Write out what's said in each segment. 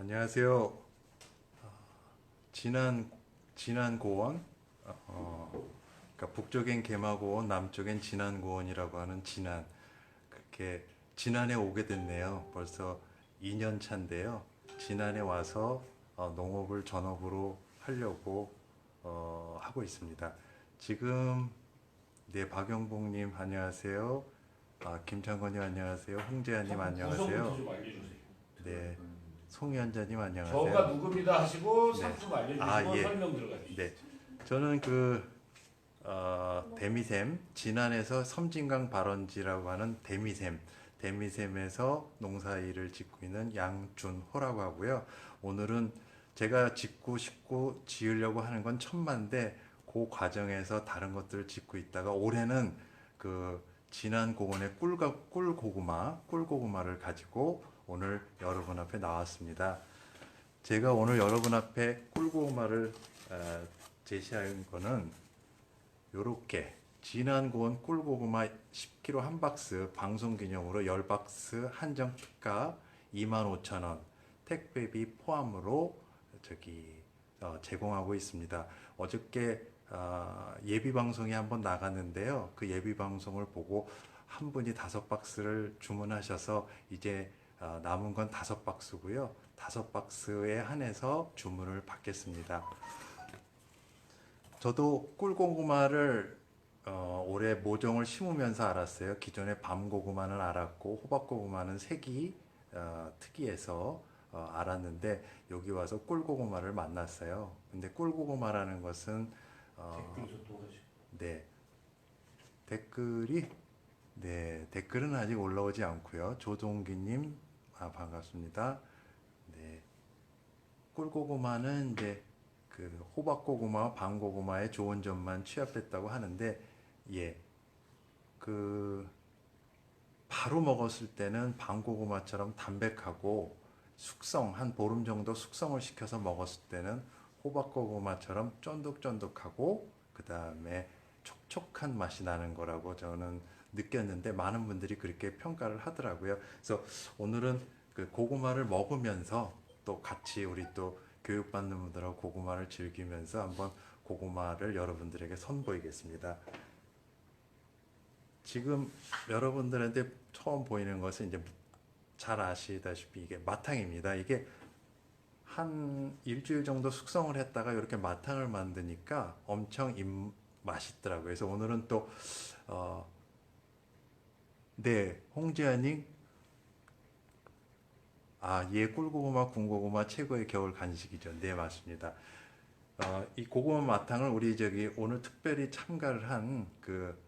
안녕하세요. 어, 진안 진안 고원, 어, 그러니까 북쪽엔 개마고원, 남쪽엔 진안 고원이라고 하는 진안. 그렇게 진안에 오게 됐네요. 벌써 2년 차인데요. 진안에 와서 어, 농업을 전업으로 하려고 어, 하고 있습니다. 지금 네 박영봉님 안녕하세요. 아, 김창건님 안녕하세요. 안녕하세요. 구성부터 좀 알려주세요. 네, 송현자님 안녕하세요. 저가 누굽니다 하시고 네. 상품 알려주시고 아, 예. 설명 들어가 주시죠. 네, 저는 그 어, 데미샘 진안에서 섬진강 발원지라고 하는 데미샘 데미샘에서 농사일을 짓고 있는 양준호라고 하고요. 오늘은 제가 짓고 싶고 지으려고 하는 건 천만데 그 과정에서 다른 것들을 짓고 있다가 올해는 그 진안 고원의 꿀가 꿀고구마 꿀 고구마를 가지고 오늘 여러분 앞에 나왔습니다. 제가 오늘 여러분 앞에 꿀고구마를 어, 제시한 거는 요렇게 진안고원 꿀고구마 10kg 한 박스 방송 기념으로 10박스 한정 특가 25,000원 택배비 포함으로 저기 어, 제공하고 있습니다. 어저께 아, 예비 방송이 한번 나갔는데요. 그 예비 방송을 보고 한 분이 다섯 박스를 주문하셔서 이제 아, 남은 건 다섯 박스고요. 다섯 박스에 한해서 주문을 받겠습니다. 저도 꿀고구마를 어, 올해 모종을 심으면서 알았어요. 기존에 밤고구마는 알았고 호박고구마는 색이 어, 특이해서 어, 알았는데 여기 와서 꿀고구마를 만났어요. 근데 꿀고구마라는 것은 어. 네. 댓글이 네, 댓글은 아직 올라오지 않고요. 조동기 님 아, 반갑습니다. 네. 꿀고구마는 이제 그 호박고구마와 밤고구마의 좋은 점만 취합했다고 하는데 예. 그 바로 먹었을 때는 밤고구마처럼 담백하고 숙성 한 보름 정도 숙성을 시켜서 먹었을 때는 호박고구마처럼 쫀득쫀득하고 그 다음에 촉촉한 맛이 나는 거라고 저는 느꼈는데 많은 분들이 그렇게 평가를 하더라고요. 그래서 오늘은 그 고구마를 먹으면서 또 같이 우리 또 교육받는 분들하고 고구마를 즐기면서 한번 고구마를 여러분들에게 선보이겠습니다. 지금 여러분들한테 처음 보이는 것은 이제 잘 아시다시피 이게 마탕입니다. 이게 한 일주일 정도 숙성을 했다가 이렇게 마탕을 만드니까 엄청 입 맛있더라고요. 그래서 오늘은 또 어, 네, 홍지아님 아, 예, 꿀고구마, 군고구마 최고의 겨울 간식이죠. 네, 맞습니다. 어, 이 고구마 마탕을 우리 저기 오늘 특별히 참가를 한 그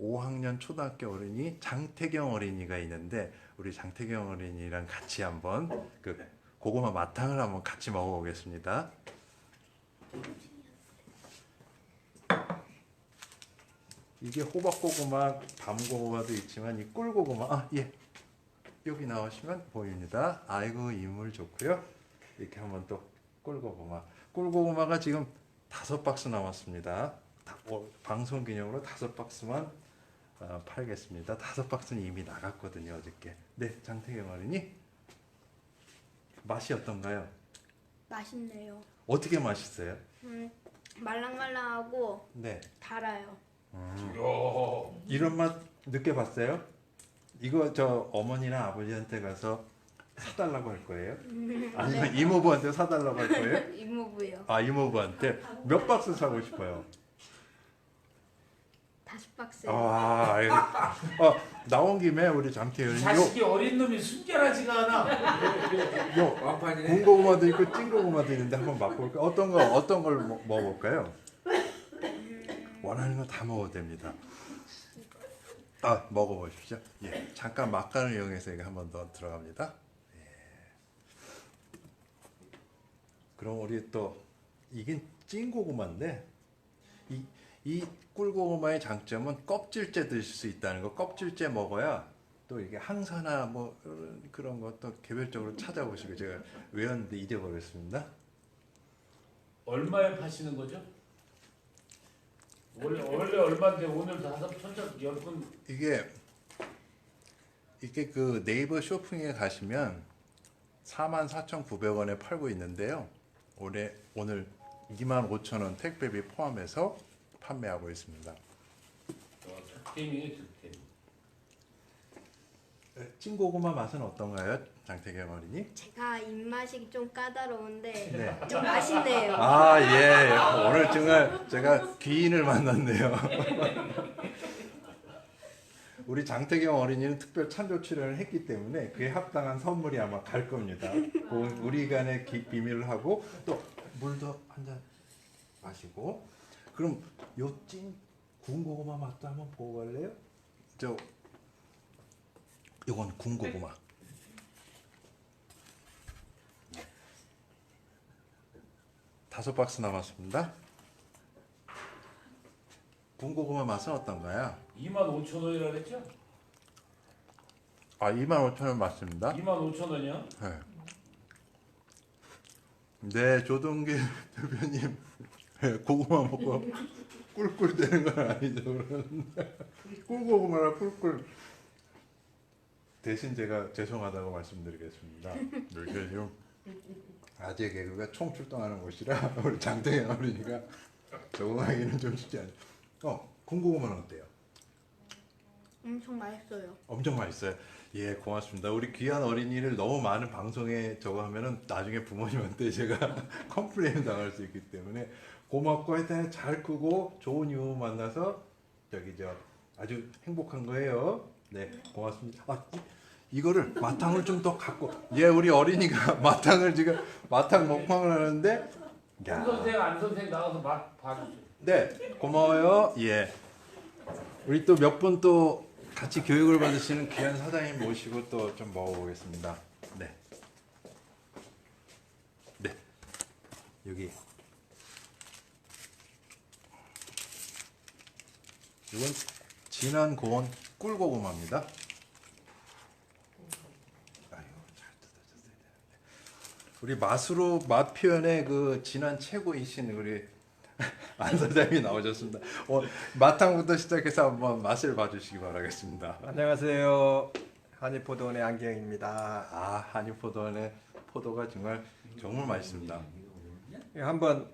5학년 초등학교 어린이 장태경 어린이가 있는데 우리 장태경 어린이랑 같이 한번 그 고구마 마탕을 한번 같이 먹어보겠습니다. 이게 호박고구마, 밤고구마도 있지만 이 꿀고구마, 아 예, 여기 나오시면 보입니다. 아이고 인물 좋고요. 이렇게 한번 또 꿀고구마, 꿀고구마가 지금 다섯 박스 남았습니다. 다- 어, 방송 기념으로 다섯 박스만 어, 팔겠습니다. 다섯 박스는 이미 나갔거든요 어저께. 네, 장태경 어린이 맛이 어떤가요? 맛있네요. 어떻게 맛있어요? 음, 말랑말랑하고 네. 달아요. 음. 요. 이런 맛 느껴봤어요? 이거 저 어머니나 아버지한테 가서 사달라고 할 거예요? 아니면 이모부한테 사달라고 할 거예요? 이모부요. 아 이모부한테 몇 박스 사고 싶어요? 다섯 박스. 아, 아이고. 어, 나온 김에 우리 장태현이 요, 자식이 어린 놈이 순결하지가 않아. 요 완판이네. 군고구마도 있고 찐고구마도 있는데 한번 맛볼까요? 어떤 거 어떤 걸 먹- 먹어볼까요? 원하는 거 다 먹어도 됩니다. 아 먹어보십시오. 예, 잠깐 막간을 이용해서 한번 더 들어갑니다. 예. 그럼 우리 또 이게 찐고구마인데 이, 이 꿀고구마의 장점은 껍질째 드실 수 있다는 거. 껍질째 먹어야 또 이게 항산화 뭐 그런 것도 개별적으로 찾아보시고 제가 외웠는데 잊어버렸습니다. 얼마에 파시는 거죠? 원래 원래 얼마인데 오늘 다섯 천천 열분 이게 이게 그 네이버 쇼핑에 가시면 44,900원에 팔고 있는데요. 올해 오늘 25,000원 택배비 포함해서 판매하고 있습니다. 득템이네 득템. 찐 고구마 맛은 어떤가요, 장태경 어린이? 제가 입맛이 좀 까다로운데 네. 좀 맛있네요. 아 예, 오늘 정말 제가 귀인을 만났네요. 우리 장태경 어린이는 특별 찬조 출연을 했기 때문에 그에 합당한 선물이 아마 갈 겁니다. 그 우리 간의 기- 비밀을 하고 또 물도 한 잔 마시고 그럼 요찐 군고구마 맛도 한번 보고 갈래요? 저 이건 군고구마. 다섯 박스 남았습니다. 군고구마 맛은 어떤가요? 2만 5천 원이라 그랬죠? 아, 25,000원 맞습니다. 2만 5천 원이야? 네. 네, 조동기 대표님 네, 고구마 먹고 꿀꿀 되는 건 아니죠. 꿀고구마라 꿀꿀 대신 제가 죄송하다고 말씀드리겠습니다. 이게 지금 아재 개그가 총출동하는 곳이라 우리 장땡이 어린이가 적응하기는 좀 쉽지 않아요. 어, 군고구마는 어때요? 엄청 맛있어요. 엄청 맛있어요. 예, 고맙습니다. 우리 귀한 어린이를 너무 많은 방송에 저거 하면은 나중에 부모님한테 제가 컴플레인 당할 수 있기 때문에 고맙고 하여튼 잘 크고 좋은 이모 만나서 저기 저 아주 행복한 거예요. 네, 고맙습니다. 아, 이- 이거를 마탕을 좀 더 갖고 예, 우리 어린이가 마탕을 지금 마탕 먹방을 하는데 야. 안 선생 안 선생 나가서 맛 봐주세요. 네, 고마워요. 예. 우리 또 몇 분 또 같이 교육을 받으시는 귀한 사장님 모시고 또 좀 먹어보겠습니다. 네. 네. 여기. 이건 진한 고온 꿀고구마입니다. 아유, 잘 뜯어졌어야 되는데. 우리 맛으로 맛 표현의 그 진한 최고이신 우리 안 사장님이 나오셨습니다. 어, 마탕부터 시작해서 한번 맛을 봐주시기 바라겠습니다. 안녕하세요. 한의포도원의 안경입니다. 아 한유포도원의 포도가 정말 정말 맛있습니다. 이거 한번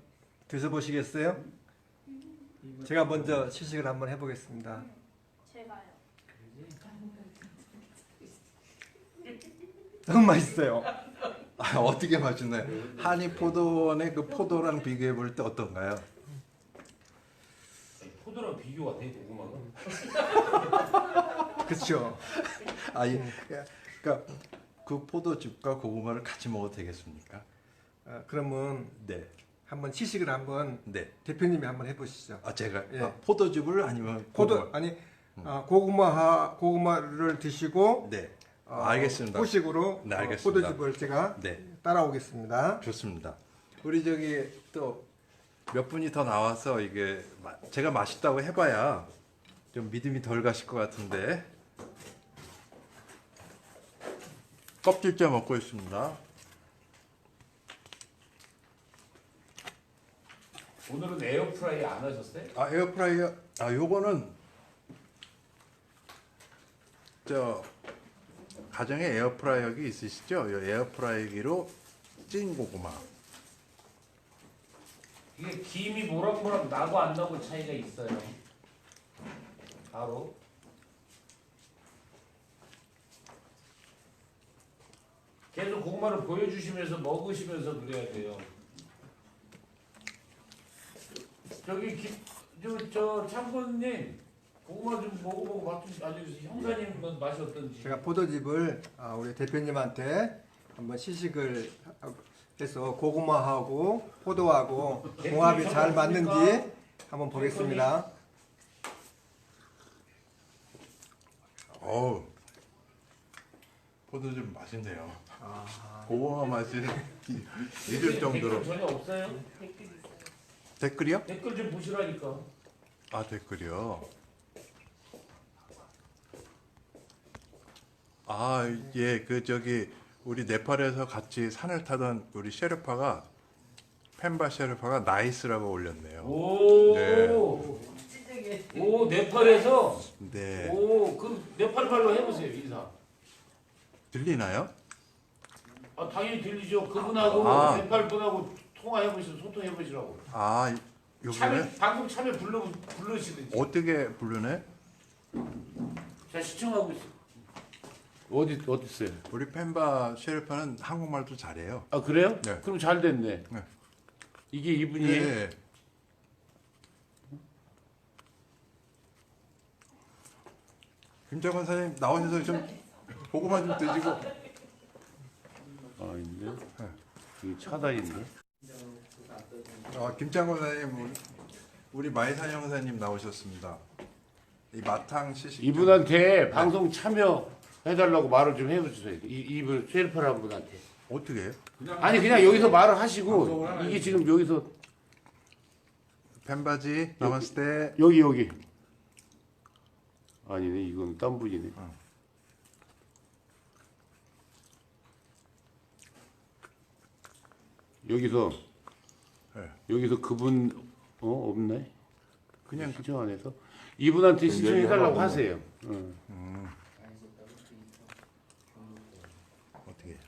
드셔보시겠어요? 제가 먼저 시식을 한번 해보겠습니다. 제가요. 너무 맛있어요. 아, 어떻게 맛있나요? 한유포도원의 그 포도랑 비교해 볼 때 어떤가요? 포도랑 비교가 돼 고구마가. 그렇죠. 아, 예. 그러니까 그 포도즙과 고구마를 같이 먹어도 되겠습니까? 어, 그러면 네, 한번 시식을 한번 네. 대표님이 한번 해보시죠. 아 제가 예. 아, 포도즙을 아니면 포도 고구마? 아니 아, 고구마 고구마를 드시고 네, 어, 알겠습니다. 후식으로 네, 어, 알겠습니다. 포도즙을 제가 네. 따라오겠습니다. 좋습니다. 우리 저기 또 몇 분이 더 나와서 이게 마- 제가 맛있다고 해봐야 좀 믿음이 덜 가실 것 같은데 껍질째 먹고 있습니다. 오늘은 에어프라이 안 하셨어요? 아 에어프라이어 아 요거는 저 가정에 에어프라이어기 있으시죠? 요 에어프라이기로 찐 고구마. 이게 김이 모락모락 나고 안 나고 차이가 있어요. 바로 계속 고구마를 보여주시면서 먹으시면서 그래야 돼요. 저기 김, 저, 저 참고님 고구마 좀 먹어보고 맛좀 알려주세요. 형사님은 맛이 어떤지. 제가 포도즙을 아, 우리 대표님한테 한번 시식을 해서 고구마하고 포도하고 궁합이 잘 맞는지 한번 보겠습니다. 어우 포도즙 맛있네요. 아, 고구마 맛이 잊을 정도로 댓글 전혀 없어요? 댓글이요? 댓글 좀 보시라니까. 아 댓글이요. 아 예 그 저기 우리 네팔에서 같이 산을 타던 우리 셰르파가 펜바 셰르파가 나이스라고 올렸네요. 오. 네. 오 네팔에서 네 오 그 네팔 말로 해보세요 인사. 들리나요? 아 당연히 들리죠. 그분하고 아. 네팔 분하고 통화해 보시고 소통해 보시라고. 아 참여 방송 참여 불러 부르시든지. 어떻게 부르네? 자 시청하고 있어. 어디 어디 있어요? 우리 펜바 셰르파는 한국말도 잘해요. 아 그래요? 네. 그럼 잘 됐네. 네. 이게 이분이 예. 김정건 사장님 나오셔서 좀 보고만 좀 드시고 아 있네. 이 차다 있네. 아, 김창곤 사장님 우리- 우리 마이산 형사님 나오셨습니다. 이 마탕 시식 이분한테 방송 참여 해달라고 말을 좀 해주세요. 이 이분 셀프라는 분한테. 어떻게 해요? 아니 그냥 여기서 말을 하시고 이게 지금 여기서 펜바지 남았을 때 여기 여기. 아니네 이건 딴 분이네. 여기서 네. 여기서 그분 어 없네. 그냥 시청 안에서 이분한테 신청해달라고 하세요. 응. 어떻게? 해요?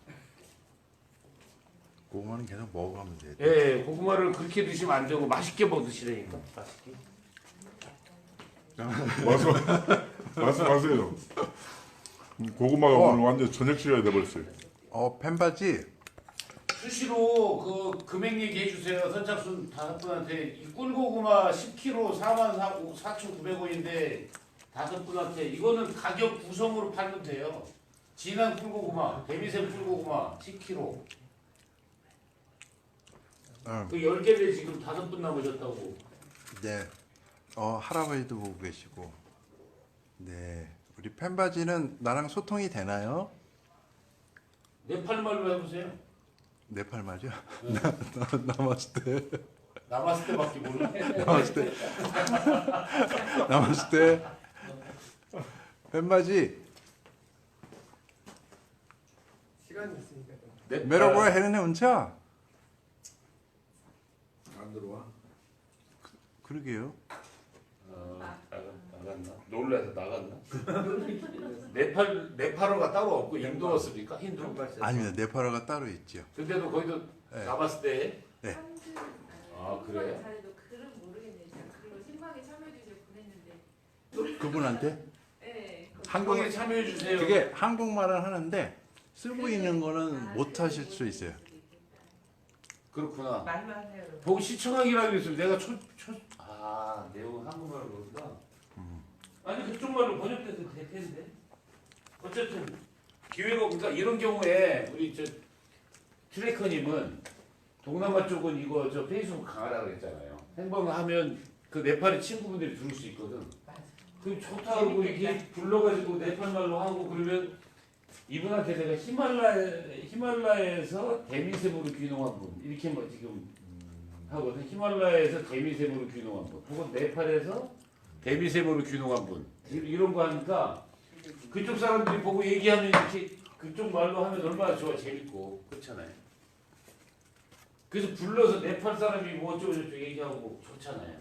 그거는 계속 먹어가면 돼. 예, 고구마를 그렇게 드시면 안 되고 맛있게 먹으시라니까. 맛있게. 말씀 말씀하세요. 고구마가 어. 오늘 완전 저녁 시간이 돼버렸어요. 어 펜바지 수시로 그 금액 얘기해 주세요. 선착순 다섯 분한테 이 꿀고구마 10kg 4만 4,900원인데 다섯 분한테 이거는 가격 구성으로 팔면 돼요. 진한 꿀고구마, 데미센 꿀고구마 10kg. 어, 그 10개를 지금 다섯 분 남으셨다고. 네. 어 할아버지도 보고 계시고. 네. 우리 펜바지는 나랑 소통이 되나요? 네팔 말로 해보세요. 네팔 말이요? 나, 나, 남았을 때 남았을 때밖에 몰라. 남았을 때 남았을 때 펜바지 시간이 있으니까 네팔. 메로고야 헤르네 운차 안 들어와. 그러게요. 나갔나? 놀라서 나갔나? 네팔 네팔어가 따로 없고 인도어습니까? 힌두? 아닙니다. 네팔어가 따로 있죠. 근데도 거기도 네. 가봤을 때 네. 아, 그래요? 글은 모르겠네요. 제가 그리고 신방에 참여해 주시고 보냈는데. 그분한테 네. 한국에 참여해 주세요. 그게 한국말은 하는데 쓰고 있는 거는 못 하실 수 있어요. 그렇구나. 말만 해요. 보고 시청하기라고 했으면 내가 초, 초, 아, 내용 한국말로 그런다. 아니, 그쪽 말로 번역돼서 될 텐데. 어쨌든, 기회가, 그러니까 이런 경우에, 우리 저, 트래커님은, 동남아 쪽은 이거 저 페이스북 강하다 그랬잖아요. 행방하면 그 네팔의 친구분들이 들을 수 있거든. 그럼 좋다고 이렇게 불러가지고 네팔 말로 하고 그러면 이분한테 내가 히말라야, 히말라야에서 데미셈으로 귀농한 분 이렇게 뭐 지금 하거든. 히말라야에서 데미셈으로 귀농한 분, 혹은 네팔에서 데미셈으로 귀농한 분 이- 이런 거 하니까 그쪽 사람들이 보고 얘기하면 이렇게 그쪽 말로 하면 얼마나 좋아 재밌고 그렇잖아요. 그래서 불러서 네팔 사람이 뭐 어쩌고 저쩌고 얘기하고 좋잖아요.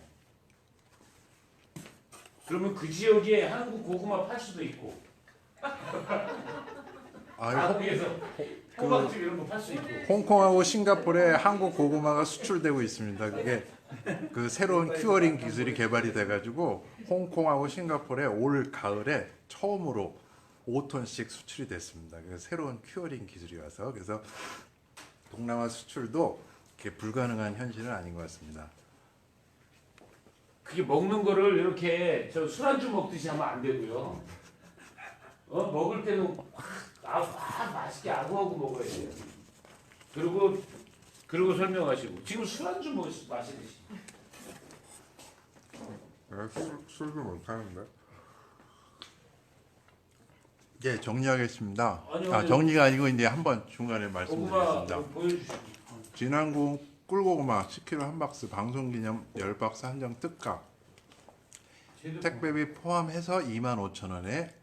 그러면 그 지역에 한국 고구마 팔 수도 있고 아, 한국에서 호박즙 이런 거 팔 수 있고 홍콩하고 싱가포르에 한국 고구마가 수출되고 있습니다. 그게 그 새로운 큐어링 기술이 개발이 돼가지고 홍콩하고 싱가포르에 올 가을에 처음으로 5톤씩 수출이 됐습니다. 그래서 새로운 큐어링 기술이 와서 그래서 동남아 수출도 이렇게 불가능한 현실은 아닌 것 같습니다. 그게 먹는 거를 이렇게 저 술안주 먹듯이 하면 안 되고요. 어 먹을 때는 확, 아, 확 맛있게 아구아구 먹어야 돼요. 그리고 그리고 설명하시고 지금 술안주 먹 마시듯이. 내가 술, 술도 못하는데. 예, 정리하겠습니다. 아니요, 아, 아니요. 정리가 아니고 이제 한번 중간에 고구마 말씀드리겠습니다. 좀 보여주시고. 진한궁 꿀고구마 10kg 한 박스 방송 기념 10박스 한정 특가 택배비 포함해서 25,000원에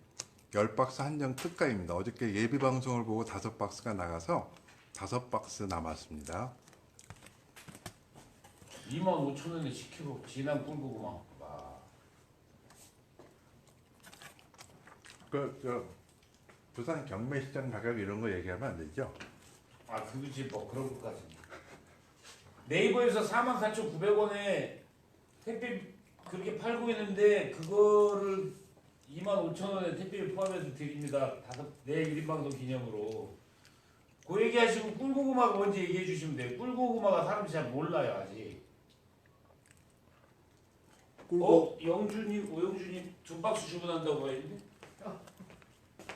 10박스 한정 특가입니다. 어저께 예비 방송을 보고 5박스가 나가서 5박스 남았습니다. 2만 5천 원에 10kg 진한 꿀고구마. 와. 그, 저, 부산 경매시장 가격 이런 거 얘기하면 안 되죠? 아 그렇지 뭐 그런 것까지. 네이버에서 44,900원에 택배 그렇게 팔고 있는데 그거를 25,000원에 택배 포함해서 드립니다. 다섯 내 1인 방송 기념으로. 그 얘기하시고 꿀고구마가 뭔지 얘기해 주시면 돼요. 꿀고구마가 사람들이 잘 몰라요 아직. 어? 영주님, 오영주님 두 박스 주문한다고 했는데?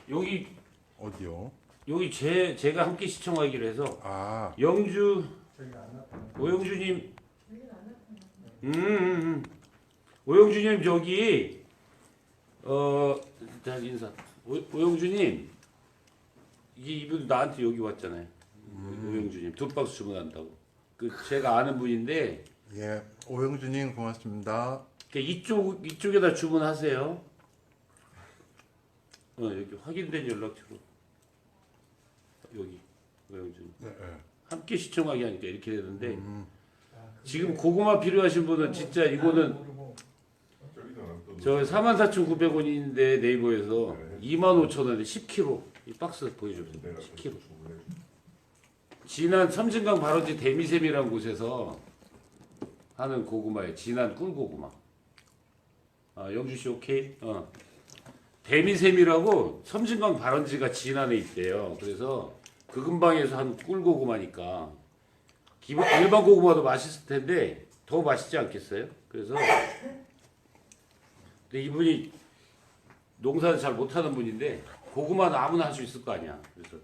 여기 어디요? 여기 제 제가 함께 시청하기로 해서 아, 영주 저기 안 나타나. 나타나. 음, 음, 음. 오영주님 저기 어, 자 인사. 오, 오영주님 이게 이분 나한테 여기 왔잖아요. 오영주님 두 박스 주문한다고. 그 제가 아는 분인데 예, 오영주님 고맙습니다. 그 이쪽 이쪽에다 주문하세요. 어 여기 확인된 연락처로 여기 오영주님 네, 네. 함께 시청하기 하니까 이렇게 되는데 음, 지금 고구마 필요하신 분은 진짜 이거는 저 44,900원인데 네이버에서 25,000원에 10kg 이 박스 보여주세요. 내가 10kg. 주문해. 진안 섬진강 발원지 대미샘이라는 곳에서 하는 고구마예요. 진안 꿀고구마. 아, 영주 씨 오케이? 어. 대미샘이라고 섬진강 발원지가 진안에 있대요. 그래서 그 근방에서 한 꿀고구마니까 기본 일반 고구마도 맛있을 텐데 더 맛있지 않겠어요? 그래서 근데 이분이 농사를 잘 못하는 분인데 고구마는 아무나 할 수 있을 거 아니야. 그래서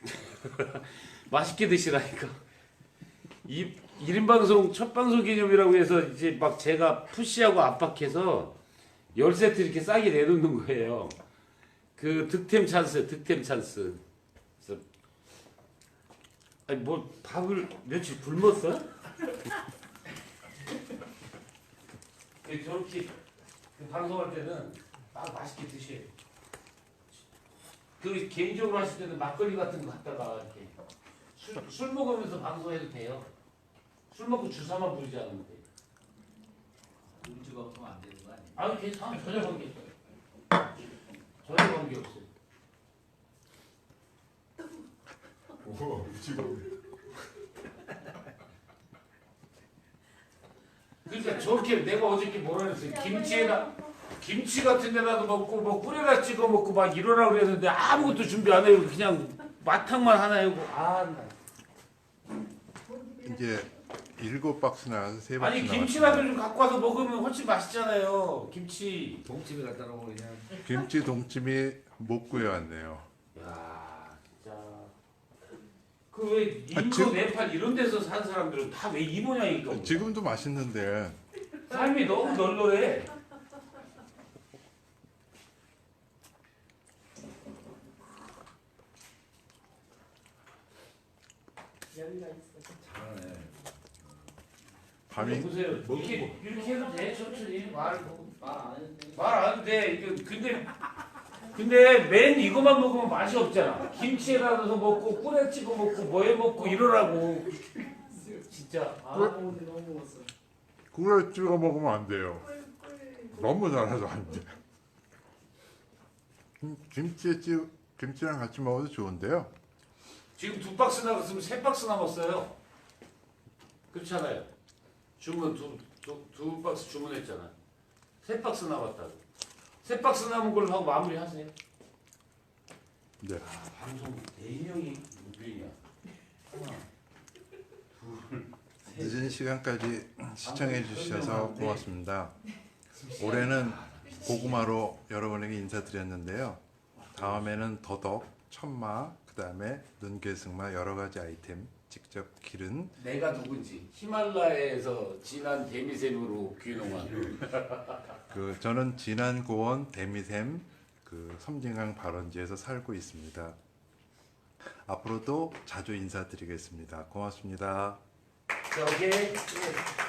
맛있게 드시라니까. 이 1인 방송 첫 방송 기념이라고 해서 이제 막 제가 푸시하고 압박해서 열 세트 이렇게 싸게 내놓는 거예요. 그 득템 찬스, 득템 찬스. 그래서 아니 뭐 밥을 며칠 굶었어? 예, 저렇게 그 방송할 때는 막 맛있게 드셔요. 그 개인적으로 하실 때는 막걸리 같은 거 갖다가 이렇게 술, 술 먹으면서 방송해도 돼요. 술 먹고 주사만 부리지 않으면 돼요. 음주가 없으면 안 되는 거 아니에요? 아니 괜찮아 전혀 관계 없어요. 전혀 관계 없어요. 우와, 미치고. 그러니까 저렇게 내가 어저께 뭐라 그랬어요. 김치에다 김치 같은 데라도 먹고 뭐 꿀에다 찍어 먹고 막 이러라고 그랬는데 아무것도 준비 안 해요. 그냥 마탕만 하나 해고 아 나. 이제 일곱 박스 나가서 세 박스 아니. 김치라도 좀 갖고 와서 먹으면 훨씬 맛있잖아요. 김치. 동집에 갖다 놓고 그냥 김치 동찜이 못 구해왔네요. 야 진짜 그왜 아, 인도 지금- 네팔 이런 데서 산 사람들은 다 왜 이 모양일까? 지금도 맛있는데 삶이 너무 널널해. 여기가 있어. 잘하네. 밤이 보세요. 이렇게 이렇게 해도 돼 천천히 말말안 말안 했는데. 돼. 이거 근데 근데 맨 이거만 먹으면 맛이 없잖아. 김치에 넣어서 먹고 꿀에 찍어 먹고 뭐에 먹고 이러라고. 진짜. 아, 오늘 너무 먹었어. 꿀을 찍어 먹으면 안 돼요. 너무 달아서 안 돼. 김- 김치에 찍 김치랑 같이 먹어도 좋은데요. 지금 두 박스 나갔으면 세 박스 남았어요. 그렇잖아요. 주문 두, 두, 두 박스 주문했잖아. 세 박스 남았다고. 세 박스 남은 걸로 하고 마무리하세요. 네. 아, 방송 네 명이 무빙이야. 하나, 둘, 늦은 시간까지 시청해 주셔서 고맙습니다. 올해는 고구마로 여러분에게 인사드렸는데요. 다음에는 더덕, 천마, 그 다음에 눈개승마 여러 가지 아이템 직접 기른 내가 누군지 히말라야에서 진한 데미샘으로 귀농한 그 저는 진안고원 대미샘 그 섬진강 발원지에서 살고 있습니다. 앞으로도 자주 인사드리겠습니다. 고맙습니다. 자, 오케이.